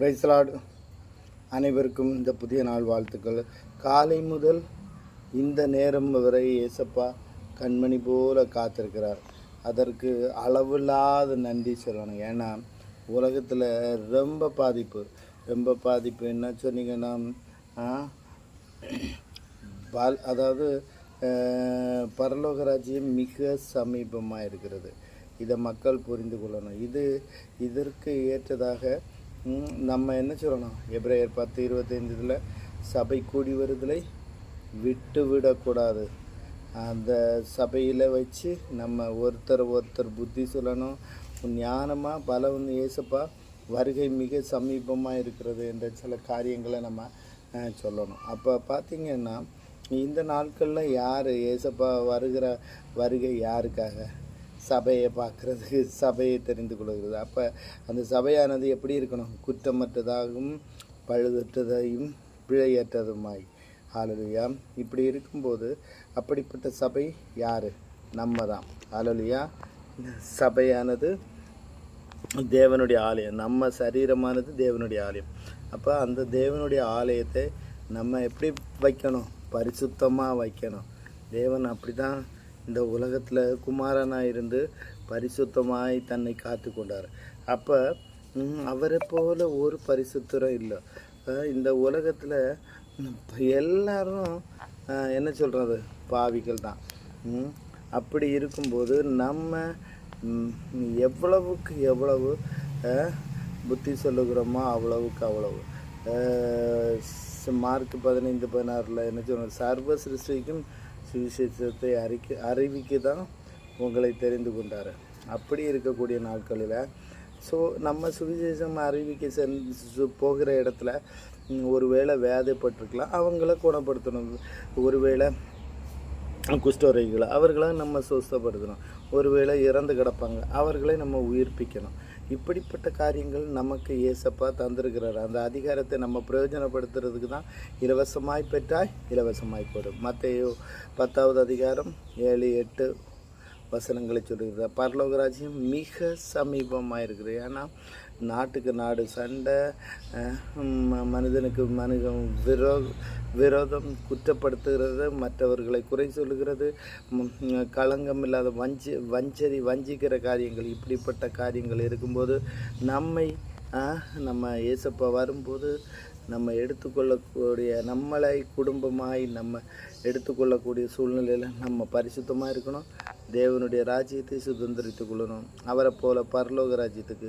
பிரைஸ்லாடு அனைவருக்கும் இந்த புதிய நாள் வாழ்த்துக்கள். காலை முதல் இந்த நேரம் வரை ஏசப்பா கண்மணி போல காத்திருக்கிறார். அதற்கு அளவில்லாத நன்றி சொல்லணும். ஏன்னா உலகத்தில் ரொம்ப பாதிப்பு. ரொம்ப பாதிப்பு என்ன சொன்னீங்கன்னா பால் அதாவது பரலோகராஜ்யம் மிக சமீபமாக இருக்கிறது இதை மக்கள் புரிந்து கொள்ளணும். இது இதற்கு ஏற்றதாக நம்ம என்ன சொல்லணும்? எப்ரேயர் பத்து இருபத்தைந்துல சபை கூடி வருதலை விட்டு விடக்கூடாது. அந்த சபையில் வச்சு நம்ம ஒருத்தர் ஒருத்தர் புத்தி சொல்லணும். ஞானமாக பல ஒன்று ஏசப்பா வருகை மிக சமீபமாக இருக்கிறது என்ற சில காரியங்களை நம்ம சொல்லணும். அப்போ பார்த்தீங்கன்னா இந்த நாட்களில் யார் ஏசப்பா வருகிற வருகை யாருக்காக? சபையை பார்க்குறதுக்கு சபையை தெரிந்து கொள்கிறது. அப்போ அந்த சபையானது எப்படி இருக்கணும்? குற்றமற்றதாகவும் பழுதற்றதையும் பிழையற்றதுமாய். ஹalleluya. இப்படி இருக்கும்போது அப்படிப்பட்ட சபை யார்? நம்ம தான் ஹalleluya சபையானது தேவனுடைய ஆலயம். நம்ம சரீரமானது தேவனுடைய ஆலயம். அப்போ அந்த தேவனுடைய ஆலயத்தை நம்ம எப்படி வைக்கணும்? பரிசுத்தமாக வைக்கணும். தேவன் அப்படி தான் இந்த உலகத்தில் குமாரனாக இருந்து பரிசுத்தமாய் தன்னை காத்து கொண்டார். அப்போ அவரை போல ஒரு பரிசுத்தரும் இல்லை. இந்த உலகத்தில் எல்லாரும் என்ன சொல்கிறது பாவிகள் தான். அப்படி இருக்கும்போது நம்ம எவ்வளவுக்கு எவ்வளவு அஹ், புத்தி சொல்லுகிறோமோ அவ்வளவுக்கு அவ்வளவு. மார்க் பதினைந்து பதினாறில் என்ன சொல்றது சர்வ சிருஷ்டிக்கும் சுவிசேஷத்தை அறிக்க அறிவிக்க தான் உங்களை தெரிந்து கொண்டார். அப்படி இருக்கக்கூடிய நாட்களில் ஸோ நம்ம சுவிசேஷம் அறிவிக்க சென் போகிற இடத்துல ஒருவேளை வேதைப்பட்டிருக்கலாம் அவங்கள குணப்படுத்தணும். ஒருவேளை குஷ்டரோகிகளை அவர்களை நம்ம சுஸ்தப்படுத்தணும். ஒருவேளை இறந்து கிடப்பாங்க அவர்களை நம்ம உயிர்ப்பிக்கணும். இப்படிப்பட்ட காரியங்கள் நமக்கு ஏசப்பா தந்திருக்கிறார். அந்த அதிகாரத்தை நம்ம பிரயோஜனப்படுத்துறதுக்கு தான் இலவசமாய் பெற்றாய் இலவசமாய் போடும். மத்தேயு பத்தாவது அதிகாரம் ஏழு எட்டு வசனங்களை சொல்லுகிறார் பரலோக ராஜ்யம் மிக சமீபமாக இருக்குது. ஏன்னா நாட்டுக்கு நாடு சண்டை ம- மனிதனுக்கு மனிதன் விரோ விரோதம் குற்றப்படுத்துகிறது மற்றவர்களை குறை சொல்லுகிறது களங்கம் இல்லாத வஞ்சி வஞ்சரி வஞ்சிக்கிற காரியங்கள் இப்படிப்பட்ட காரியங்கள் இருக்கும்போது நம்மை நம்ம ஏசப்பா வரும்போது நம்ம எடுத்துக்கொள்ளக்கூடிய நம்மளை குடும்பமாய் நம்ம எடுத்துக்கொள்ளக்கூடிய சூழ்நிலையில் நம்ம பரிசுத்தமாக இருக்கணும். தேவனுடைய ராஜ்யத்தை சுதந்திரித்துக் கொள்ளணும். அவரை போல பரலோக ராஜ்யத்துக்கு